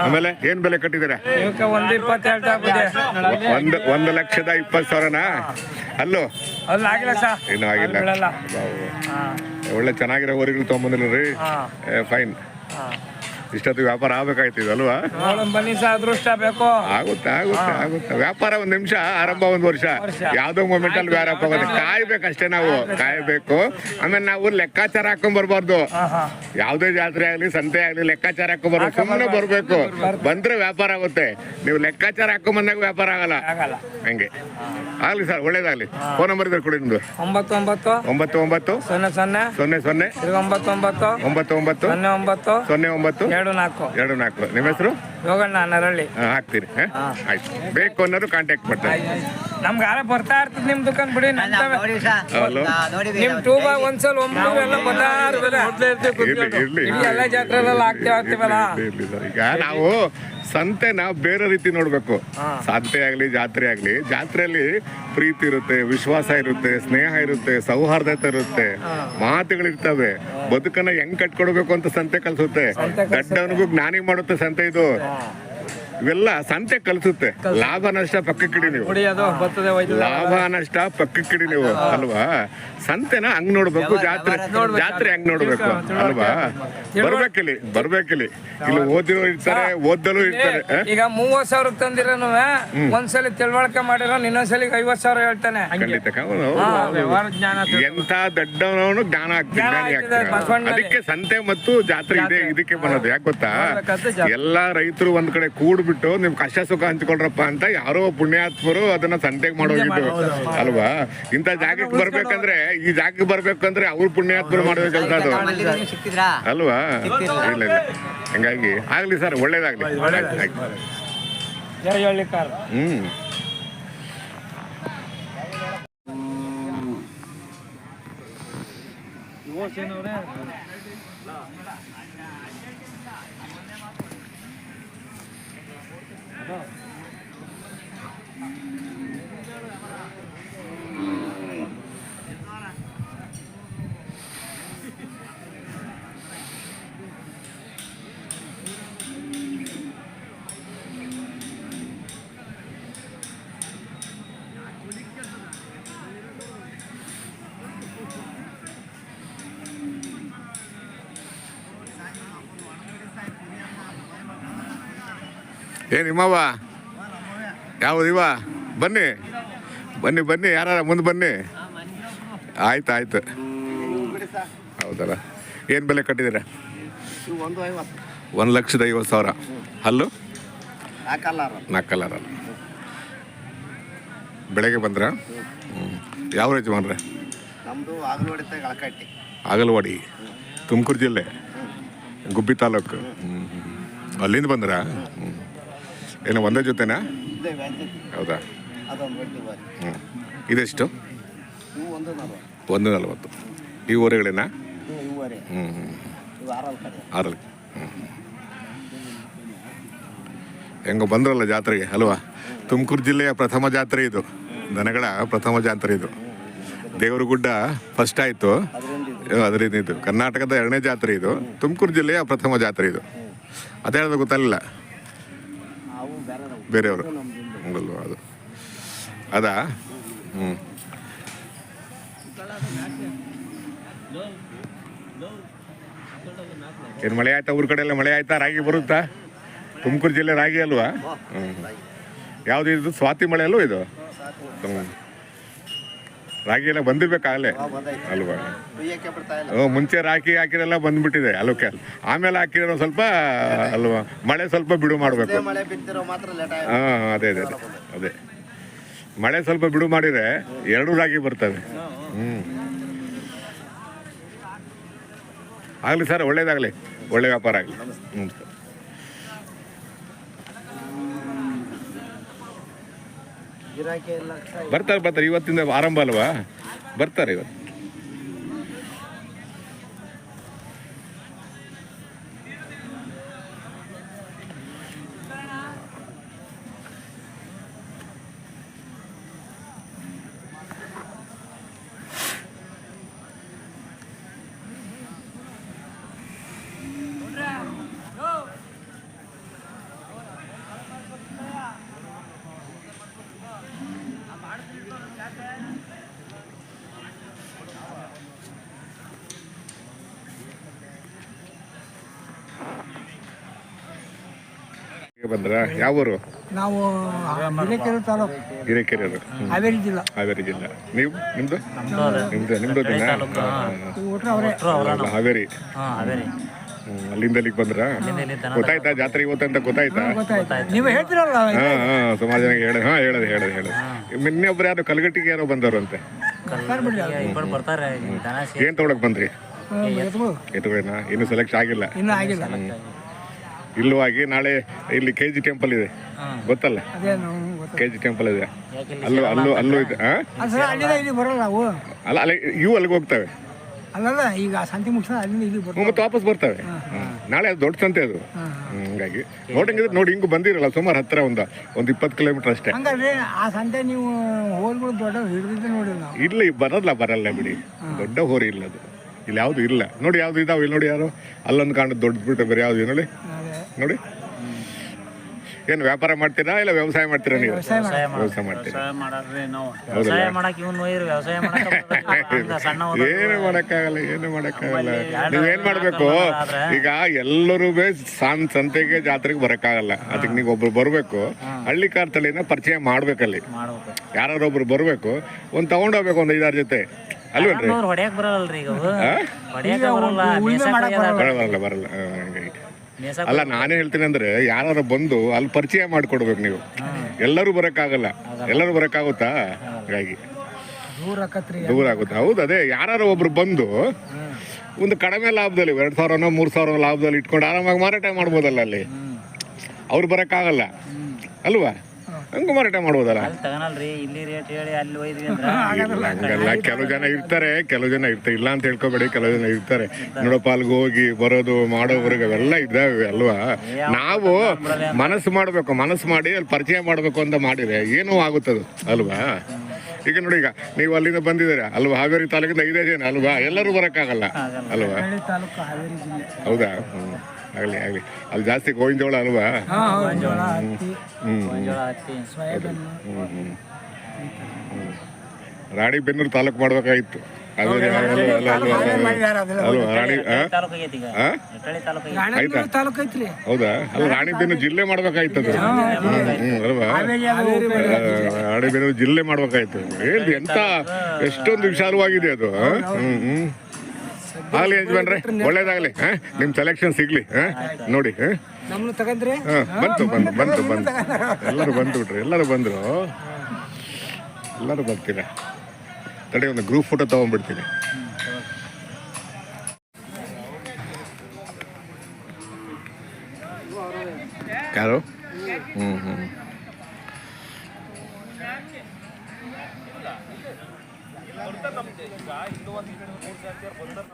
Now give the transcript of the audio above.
ಆಮೇಲೆ ಏನ್ ಬೆಲೆ ಕಟ್ಟಿದ್ದೀರಾ? ಒಂದ್ ಒಂದು ಲಕ್ಷದ ಇಪ್ಪತ್ತು ಸಾವಿರನಾ? ಅಲ್ಲೋ. ಇನ್ನು ಆಗಿಲ್ಲ ಸರ್ ಇನ್ನೂ ಆಗಿಲ್ಲ. ಒಳ್ಳೆ ಚೆನ್ನಾಗಿರೋ ಊರಿಗಳು ತೊಗೊಂಬಂದಿಲ್ಲ ರೀ ಫೈನ್. ಇಷ್ಟೊತ್ತು ವ್ಯಾಪಾರ ಆಗ್ಬೇಕಾಯ್ತಿದಲ್ವಾ ಬನ್ನಿ ಸರ್ ಅದೃಷ್ಟ ಬೇಕು. ಆಗುತ್ತೆ ಆಗುತ್ತೆ ಆಗುತ್ತೆ. ವ್ಯಾಪಾರ ಒಂದ್ ನಿಮಿಷ ಆರಂಭ ಒಂದ್ ವರ್ಷ. ಯಾವ್ದೋ ಮೂಮೆಂಟ್ ಅಲ್ಲಿ ವ್ಯಾಪಾರ ಆಗೋದು ಕಾಯ್ಬೇಕಷ್ಟೇ ನಾವು ಕಾಯ್ಬೇಕು. ಆಮೇಲೆ ನಾವು ಲೆಕ್ಕಾಚಾರ ಹಾಕೊಂಡ್ ಬರ್ಬಾರ್ದು. ಯಾವ್ದೇ ಜಾತ್ರೆ ಆಗ್ಲಿ ಸಂತೆ ಆಗ್ಲಿ ಲೆಕ್ಕಾಚಾರ ಹಾಕೊಂಡ್ ಬರ್ಬೇಕು. ಸುಮ್ಮನೆ ಬರ್ಬೇಕು. ಬಂದ್ರೆ ವ್ಯಾಪಾರ ಆಗುತ್ತೆ. ನೀವು ಲೆಕ್ಕಾಚಾರ ಹಾಕೊಂಡ್ ಬಂದಾಗ ವ್ಯಾಪಾರ ಆಗಲ್ಲ. ಆಗಲ್ಲ. ಹಂಗೆ. ಆಗ್ಲಿ ಸರ್ ಒಳ್ಳೇದಾಗ್ಲಿ. ಫೋನ್ ನಂಬರ್ ಇದ್ರೆ ಕೊಡಿ ನಿಮ್ದು. ಒಂಬತ್ತು ಒಂಬತ್ತು ಒಂಬತ್ತು. ಒಂಬತ್ತು ಸೊನ್ನೆ ಸೊನ್ನೆ. ಸೊನ್ನೆ ಸೊನ್ನೆ. ಒಂಬತ್ತು ಒಂಬತ್ತು ಒಂಬತ್ತು ಒಂಬತ್ತು ಸೊನ್ನೆ ಒಂಬತ್ತು. ಸೊನ್ನೆ ಒಂಬತ್ತು. ಎರಡು ನಾಲ್ಕು. ಎರಡು ನಾಲ್ಕು. ನಿಮ್ಮ ಹೆಸರು? ಯೋಗಣ್ಣ ಸಂತೆ ಹಾ, ಹಾಕ್ತೀರಿ. ಹಾ? ಆಯ್ತು. ಬೇಕು ಅನ್ನೋದು ಕಾಂಟ್ಯಾಕ್ಟ್ ಮಾಡ್ತಾರೆ. ನಮ್ಗೆ ಆರ ಬರ್ತಾ ಇರ್ತದೆ ನಿಮ್ ದುಕಾನ್ ಬಿಡಿ ನಮ್ತವೆ. ಹಲೋ ನಿಮ್ ಟೂಬ ಒಂದ್ಸಲ ಒಮ್ಮೆ ಎಲ್ಲ ಬರ್ತಾ ಇರ್ತದೆ ಇರ್ಲಿ ಇರ್ಲಿ. ಇಲ್ಲಿ ಎಲ್ಲ ಜಾತ್ರೆಲ್ಲ ಆಗ್ತೇವೆ ಆಗ್ತೀವಲ್ಲ ಇರ್ಲಿ ಸರ್. ಈಗ ನಾವು ಸಂತೆನ ಬೇರೆ ರೀತಿ ನೋಡ್ಬೇಕು. ಸಂತೆ ಆಗ್ಲಿ ಜಾತ್ರೆ ಆಗ್ಲಿ ಜಾತ್ರೆಯಲ್ಲಿ ಪ್ರೀತಿ ಇರುತ್ತೆ ವಿಶ್ವಾಸ ಇರುತ್ತೆ ಸ್ನೇಹ ಇರುತ್ತೆ ಸೌಹಾರ್ದತೆ ಇರುತ್ತೆ. ಮಾತುಗಳಿರ್ತವೆ. ಬದುಕನ್ನ ಹೆಂಗ್ ಕಟ್ಕೊಡ್ಬೇಕು ಅಂತ ಸಂತೆ ಕಲ್ಸುತ್ತೆ. ಸಂತೆ ಕಲ್ಸುತ್ತೆ. ದಡ್ಡವನಿಗೂ ಜ್ಞಾನಿ ಮಾಡುತ್ತೆ ಸಂತೆ ಇದು. Ah. ಇವೆಲ್ಲ ಸಂತೆ ಕಲಿಸುತ್ತೆ. ಲಾಭ ನಷ್ಟ ಪಕ್ಕಕ್ಕಿಡಿ ನೀವು. ಲಾಭ ನಷ್ಟ ಪಕ್ಕಕ್ಕಿಡಿ ನೀವು ಅಲ್ವಾ? ಸಂತೆನ ಹಂಗ್ ನೋಡ್ಬೇಕು ಜಾತ್ರೆ. ಜಾತ್ರೆ ಹಂಗ್ ನೋಡ್ಬೇಕು ಅಲ್ವಾ? ಬರ್ಬೇಕಿಲ್ಲಿ ಬರ್ಬೇಕಿಲ್ಲಿ. ಇಲ್ಲಿ ಓದಿರೋ ಇರ್ತಾರೆ ಓದಲು ಇರ್ತಾರೆ ಈಗ ಮೂವತ್ ಸಾವಿರ ತಂದಿರೋನು ಒಂದ್ಸಲಿ ತಿಳುವಳಿಕೆ ಮಾಡಿರೋ ಇನ್ನೊಂದ್ಸಲಿ ಐವತ್ ಸಾವಿರ ಹೇಳ್ತಾನೆ. ಎಂತ ದೊಡ್ಡವನು ಜ್ಞಾನ ಅದಕ್ಕೆ ಸಂತೆ ಮತ್ತು ಜಾತ್ರೆ ಇದೆ ಇದಕ್ಕೆ ಬರೋದು ಯಾಕೆ ಗೊತ್ತಾ? ಎಲ್ಲಾ ರೈತರು ಒಂದ್ ಕಡೆ ಕೂಡ್ಬಿಟ್ಟು ನಿಮ್ ಕಷ್ಟ ಸುಖ ಹಂಚ್ಕೊಳ್ರಪ್ಪ ಅಂತ ಯಾರೋ ಪುಣ್ಯಾತ್ಮರು ಅದನ್ನ ಸಂತೆಗೆ ಮಾಡೋಗಿದ್ದು. ಅಲ್ವಾ? ಇಂಥ ಜಾಗಕ್ಕೆ ಬರ್ಬೇಕಂದ್ರೆ ಈ ಜಾಗಕ್ಕೆ ಬರ್ಬೇಕಂದ್ರೆ ಅವ್ರು ಪುಣ್ಯಾತ್ಮರು ಮಾಡ್ಬೇಕಂತ ಅದು. ಅಲ್ವಾ? ಇಲ್ಲ ಇಲ್ಲ. ಹಂಗಾಗಿ ಆಗ್ಲಿ ಸರ್ ಒಳ್ಳೇದಾಗ್ಲಿ. ಆಯ್ತು. ಜೈ Ini mau apa? ಯಾವುದಿವ ಬನ್ನಿ. ಬನ್ನಿ ಬನ್ನಿ ಯಾರ ಮುಂದೆ ಬನ್ನಿ. ಆಯ್ತು ಆಯ್ತು. ಹೌದಲ್ಲ? ಏನು ಬೆಲೆ ಕಟ್ಟಿದ್ದೀರಾ? ಒಂದು ಲಕ್ಷದ ಐವತ್ತು ಸಾವಿರ. ಹಲ್ಲು? ನಾಲ್ಕಲ್ಲಾರ ಬೆಳಗ್ಗೆ ಬಂದ್ರ? ಯಾವ ರೀತಿ ಬಂದ್ರೆ ಆಗಲವಾಡಿ ತುಮಕೂರು ಜಿಲ್ಲೆ. ಗುಬ್ಬಿ ತಾಲೂಕು. ಅಲ್ಲಿಂದ ಬಂದ್ರ. ಏನು ಒಂದೇ ಜೊತೆನಾ? ಹೌದಾ? ಅದೊಂದು ಬಡ್ಡಿ ಬಾರಿ ಹ್ಞೂ ಇದೆಷ್ಟು? ಇವು ಒಂದು ನಲ್ವತ್ತು. ಒಂದು ನಲವತ್ತು. ಈ ಊರುಗಳೇನಾ? ಇವು ಇವುವರೆ ಹ್ಞೂ ಹ್ಞೂ ಇವು ಆರಲ್ ಕಡೆ. ಆರಲ್ಲಿ ಹೆಂಗೋ ಬಂದ್ರಲ್ಲ ಜಾತ್ರೆಗೆ ಅಲ್ವಾ? ತುಮಕೂರು ಜಿಲ್ಲೆಯ ಪ್ರಥಮ ಜಾತ್ರೆ ಇದು. ದನಗಳ ಪ್ರಥಮ ಜಾತ್ರೆ ಇದು. ದೇವರಗುಡ್ಡ ಫಸ್ಟ್ ಆಯಿತು. ಅದರಿಂದ ಇದು ಕರ್ನಾಟಕದ ಎರಡನೇ ಜಾತ್ರೆ ಇದು. ತುಮಕೂರು ಜಿಲ್ಲೆಯ ಪ್ರಥಮ ಜಾತ್ರೆ ಇದು. ಅದೇ ಹೇಳೋದು ಗೊತ್ತಲ್ಲ ಬೇರೆಯವರು. ಹಂಗಲ್ವಾ ಅದು? ಅದಾ? ಹ್ಞೂ ಏನು ಮಳೆ ಆಯ್ತಾ ಊರ ಕಡೆ ಎಲ್ಲ ಮಳೆ ಆಯ್ತಾ? ರಾಗಿ ಬರುತ್ತಾ? ತುಮಕೂರು ಜಿಲ್ಲೆ ರಾಗಿ ಅಲ್ವಾ? ಹ್ಞೂ ಯಾವುದು ಇದು? ಸ್ವಾತಿ ಮಳೆ ಅಲ್ವ ಇದು? ಹ್ಞೂ ರಾಗಿ ಎಲ್ಲ ಬಂದಿರ್ಬೇಕಾಗಲೇ ಅಲ್ವಾ? ಹ್ಞೂ, ಮುಂಚೆ ರಾಗಿ ಹಾಕಿರೆಲ್ಲ ಬಂದ್ಬಿಟ್ಟಿದೆ ಅಲ್ಲೋಕೆ ಆಮೇಲೆ ಹಾಕಿರೋ ಸ್ವಲ್ಪ ಅಲ್ವಾ ಮಳೆ ಸ್ವಲ್ಪ ಬಿಡು ಮಾಡಬೇಕು. ಹಾಂ ಅದೇ ಅದೇ ಅದೇ ಅದೇ. ಮಳೆ ಸ್ವಲ್ಪ ಬಿಡು ಮಾಡಿದ್ರೆ ಎರಡು ರಾಗಿ ಬರ್ತವೆ. ಹ್ಞೂ ಆಗಲಿ ಸರ್ ಒಳ್ಳೇದಾಗಲಿ. ಒಳ್ಳೆ ವ್ಯಾಪಾರ ಆಗಲಿ. ಹ್ಞೂ ಸರ್ ಗಿರಾಕಿ ಎಲ್ಲ ಬರ್ತಾರೆ ಬರ್ತಾರೆ. ಇವತ್ತಿಂದ ಆರಂಭ ಅಲ್ವಾ? ಬರ್ತಾರೆ ಇವತ್ತು. ಬಂದ್ರ? ಯಾವ ಊರು ನಾವು ಹಿರೇಕೆರೆ ತಾಲೂಕು. ಹಿರೇಕೆರೆ ಹಾವೇರಿ ಜಿಲ್ಲಾ. ಹಾವೇರಿ ಜಿಲ್ಲಾ. ನೀವು? ನಿಮ್ದು? ನಿಮ್ದು ನಿಮ್ದು ಅವರೇ. ಹಾವೇರಿ. ಅಲ್ಲಿಂದ ಇಲ್ಲಿಗೆ ಬಂದ್ರ? ಗೊತ್ತಾಯ್ತಾ? ಜಾತ್ರೆ ಇವತ್ತಂತ ಗೊತ್ತಾಯ್ತಾ? ನೀವು ಹೇಳ್ತಿರಲ್ಲ ಹಾ ಹಾ. ಸುಮಾರು ಜನ ಹೇಳ ಹಾ ಹೇಳದ್ ಹೇಳದ್ ಹೇಳದ್. ಇನ್ನೊಬ್ರು ಯಾರು? ಕಲ್ಗಟ್ಟಿಗೆ ಯಾರೋ ಬಂದವರು ಅಂತೆ. ಇಬ್ಬರು ಬರ್ತಾರೆ. ದನ ಸೇ ಏನ್ ತಗೊಳಕ್ ಬಂದ್ರಿ? ಎತ್ತುಗಳೇನಾ ಇನ್ನು ಸೆಲೆಕ್ಟ್ ಆಗಿಲ್ಲ. ಇನ್ನೂ ಆಗಿಲ್ಲ. ಇಲ್ಲೂ ಆಗಿ ನಾಳೆ ಇಲ್ಲಿ ಕೆ ಜಿ ಟೆಂಪಲ್ ಇದೆ. ಗೊತ್ತಲ್ಲ? ಕೆ ಜಿ ಟೆಂಪಲ್ ಇದೆ. ಅಲ್ಲೂ ಅಲ್ಲೂ ಅಲ್ಲೂ ಇದೆ. ಅಲ್ಲ ಅಲ್ಲಿ ಇವು ಅಲ್ಲಿಗೆ ಹೋಗ್ತವೆ. ಅಲ್ಲಲ್ಲ ಈಗ ಸಂತೆ ಮುಗಿಸ್ ಅಲ್ಲಿಂದ ಇಲ್ಲಿ ಹ್ಮ್, ಮತ್ತೆ ವಾಪಸ್ ಬರ್ತವೆ. ನಾಳೆ ಅದು ದೊಡ್ಡ ಸಂತೆ ಅದು. ಹಂಗಾಗಿ. ನೋಡಂಗಿದ್ರೆ ನೋಡಿ ಹಿಂಗೆ ಬಂದಿರಲ್ಲ ಸುಮಾರು ಹತ್ತಿರ ಒಂದು ಒಂದು ಇಪ್ಪತ್ತು ಕಿಲೋಮೀಟರ್ ಅಷ್ಟೇ. ಹಂಗಾದ್ರೆ ಆ ಸಂತೆ ನೀವು ಹೋಲ್ಗಳು ದೊಡ್ಡ ಹಿಡಿದಿದ್ದೆ ನೋಡಿ ಇಲ್ಲಿ ಬರಲ್ಲ ಬರಲ್ಲ ಬಿಡಿ. ದೊಡ್ಡ ಹೋರಿ ಇಲ್ಲ ಅದು. ಇಲ್ಲಿ ಯಾವುದು ಇಲ್ಲ. ನೋಡಿ ಯಾವ್ದು ಇದಾವೆ ಇಲ್ಲಿ ನೋಡಿ ಯಾರು? ಅಲ್ಲೊಂದು ಕಾಣ ದೊಡ್ಡ ಬಿಟ್ಟು ಬೇರೆ ಯಾವ್ದು ನೋಡಿ ನೋಡಿ. ಏನು ವ್ಯಾಪಾರ ಮಾಡ್ತೀರಾ ಇಲ್ಲ ವ್ಯವಸಾಯ ಮಾಡ್ತೀರಾ ನೀವು? ವ್ಯವಸಾಯ ವ್ಯವಸಾಯ ಮಾಡ್ತೀರಾ? ವ್ಯವಸಾಯ ಮಾಡಕ್ ಇವನ್ ಒಯ್ರು ವ್ಯವಸಾಯ ಮಾಡಕ್ ಸಣ್ಣ ಏನು ಮಾಡಕ್ಕಾಗಲ್ಲ ಏನು ಮಾಡಕ್ಕಾಗಲ್ಲ. ನೀವೇನ್ ಮಾಡ್ಬೇಕು? ಈಗ ಎಲ್ಲರೂ ಸಾನ್ ಸಂತೆಗೆ ಜಾತ್ರೆಗೆ ಬರಕ್ಕಾಗಲ್ಲ. ಅದಕ್ಕೆ ನೀವು ಒಬ್ರು ಬರಬೇಕು. ಹಳ್ಳಿ ಕಾರ್ ತಳಿನ ಪರಿಚಯ ಮಾಡ್ಬೇಕಲ್ಲಿ ಅಲ್ಲಿ. ಯಾರು ಒಬ್ರು ಬರ್ಬೇಕು ಒಂದ್ ತಗೊಂಡೋಗ್ಬೇಕು ಒಂದ್ ಐದಾರು ಜೊತೆ. ಅಲ್ವೇನ್ರಿ? ಹೊಡೆಯಕ್ ಬರಲ್ಲ. ಬರಲ್ಲ ಬರಲ್ಲ ಅಲ್ಲ ನಾನೇ ಹೇಳ್ತೀನಿ ಅಂದ್ರೆ ಯಾರು ಬಂದು ಅಲ್ಲಿ ಪರಿಚಯ ಮಾಡಿಕೊಡ್ಬೇಕು ನೀವು. ಎಲ್ಲರೂ ಬರಕ್ಕಾಗಲ್ಲ. ಎಲ್ಲರೂ ಬರಕ್ಕಾಗುತ್ತಾ? ಹಾಗಾಗಿ. ದೂರ ಆಗುತ್ತೆ. ಹೌದು ಅದೇ. ಯಾರು ಒಬ್ರು ಬಂದು ಒಂದು ಕಡಿಮೆ ಲಾಭದಲ್ಲಿ ಎರಡು ಸಾವಿರನೋ ಮೂರು ಸಾವಿರ ಲಾಭದಲ್ಲಿ ಇಟ್ಕೊಂಡು ಆರಾಮಾಗಿ ಮಾರಾಟ ಮಾಡ್ಬೋದಲ್ಲ ಅಲ್ಲಿ. ಅವ್ರು ಬರಕ್ಕಾಗಲ್ಲ. ಅಲ್ವಾ? ಹಂಗ ಮಾರಾಟ ಮಾಡ್ಬೋದಲ್ಲ? ಅಲ್ಲಿ ತಗನಲ್ರಿ ಇಲ್ಲಿ ರೇಟ್ ಹೇಳಿ ಅಲ್ಲಿ ಒಯ್ದ್ವಿ ಅಂದ್ರ ಇಲ್ಲ ಹಂಗಲ್ಲ. ಕೆಲವು ಜನ ಇರ್ತಾರೆ ಕೆಲವು ಜನ ಇರ್ತಾರೆ. ಇಲ್ಲ ಅಂತ ಹೇಳ್ಕೊಬೇಡಿ ಕೆಲವು ಜನ ಇರ್ತಾರೆ. ನೋಡಪ್ಪ ಅಲ್ಲಿಗೆ ಹೋಗಿ ಬರೋದು ಮಾಡೋವರೆಗೆ ಅವೆಲ್ಲ ಇದ್ದಾವೆ ಅಲ್ವಾ? ನಾವು ಮನಸ್ಸು ಮಾಡಬೇಕು ಮನಸ್ಸು ಮಾಡಿ ಅಲ್ಲಿ ಪರಿಚಯ ಮಾಡಬೇಕು ಅಂತ ಮಾಡಿದ್ರೆ ಏನೂ ಆಗುತ್ತದು ಅಲ್ವಾ? ಈಗ ನೋಡಿ ಈಗ ನೀವು ಅಲ್ಲಿಂದ ಬಂದಿದ್ದೀರ? ಅಲ್ವಾ? ಹಾವೇರಿ ತಾಲೂಕಿಂದ ಐದೇ ಜನ ಅಲ್ವಾ? ಎಲ್ಲರೂ ಬರೋಕ್ಕಾಗಲ್ಲ ಅಲ್ವಾ? ಹಳ್ಳಿ ತಾಲೂಕು ಹಾವೇರಿ ಜಿಲ್ಲೆ. ಹೌದಾ? ಹ್ಮ್. ಆಗ್ಲಿ ಆಗಲಿ. ಅಲ್ಲಿ ಜಾಸ್ತಿ ಗೋವಿನ ಜೋಳ ಅಲ್ವಾ? ಹತ್ತಿ ಹತ್ತಿ ಸೋಯಾಬೀನ್. ರಾಣಿಬೆನ್ನೂರು ತಾಲೂಕು ಮಾಡ್ಬೇಕಾಗಿತ್ತು. ರಾಣಿ ಆ? ಇಟ್ಟಳಿ ತಾಲೂಕು ಐತ್ರಿ. ಹೌದಾ? ಅಲ್ಲ ರಾಣಿಬೆನ್ನೂರು ಜಿಲ್ಲೆ ಮಾಡ್ಬೇಕಾಯ್ತದ ಅಲ್ವಾ? ರಾಣಿಬೆನ್ನೂರು ಜಿಲ್ಲೆ ಮಾಡ್ಬೇಕಾಯ್ತು ಹೇಳ್ರಿ ಎಂತ ಎಷ್ಟೊಂದು ವಿಶಾಲವಾಗಿದೆ ಅದು ಹ್ಮ್ ಹ್ಮ್. ಆಗ್ಲಿ ಯಜಮಾನ್ರೆ ಒಳ್ಳೇದಾಗ್ಲಿ ಹಾ? ನಿಮ್ ಸೆಲೆಕ್ಷನ್ ಸಿಗ್ಲಿ ಹಾ? ನೋಡಿ ಹಾ? ನಮ್ಮನ್ನು ತಗಂದ್ರೆ ಬಂತು ಬಂತು ಬಂತು ಬಂತು. ಎಲ್ಲರೂ ಬಂದು ಬಿಟ್ರಿ ಎಲ್ಲರೂ ಬಂದರು. ಎಲ್ಲರೂ ಬರ್ತೀರ? ತಡಿ ಒಂದು ಗ್ರೂಪ್ ಫೋಟೋ ತಗೊಂಡ್ಬಿಡ್ತೀನಿ. ಯಾರು? ಹ್ಞೂ ಹ್ಞೂ